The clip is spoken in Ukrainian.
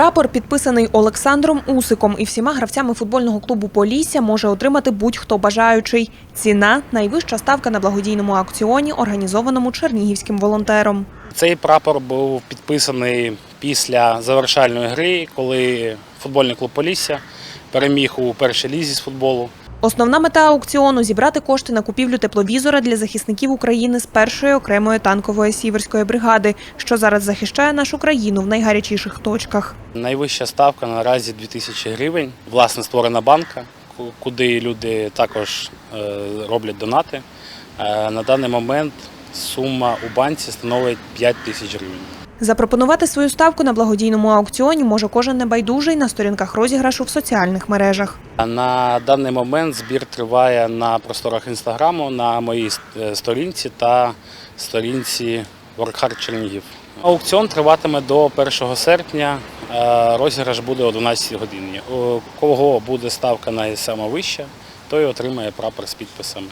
Прапор, підписаний Олександром Усиком і всіма гравцями футбольного клубу Полісся, може отримати будь-хто бажаючий. Ціна найвища ставка на благодійному акціоні, організованому чернігівським волонтером. Цей прапор був підписаний після завершальної гри, коли футбольний клуб Полісся переміг у першій лізі з футболу. Основна мета аукціону зібрати кошти на купівлю тепловізора для захисників України з першої окремої танкової сіверської бригади, що зараз захищає нашу країну в найгарячіших точках. Найвища ставка наразі 2000 гривень. Власне створена банка, куди люди також е, роблять донати. Е, На даний момент сума у банці становить 5 тисяч гривень. Запропонувати свою ставку на благодійному аукціоні може кожен небайдужий на сторінках розіграшу в соціальних мережах. На даний момент збір триває на просторах інстаграму, на моїй е, сторінці та сторінці Workhard Чернігів. Аукціон триватиме до 1 серпня. е, Розіграш буде о 12 годині. У кого буде ставка найсама вища, той отримає прапор з підписами.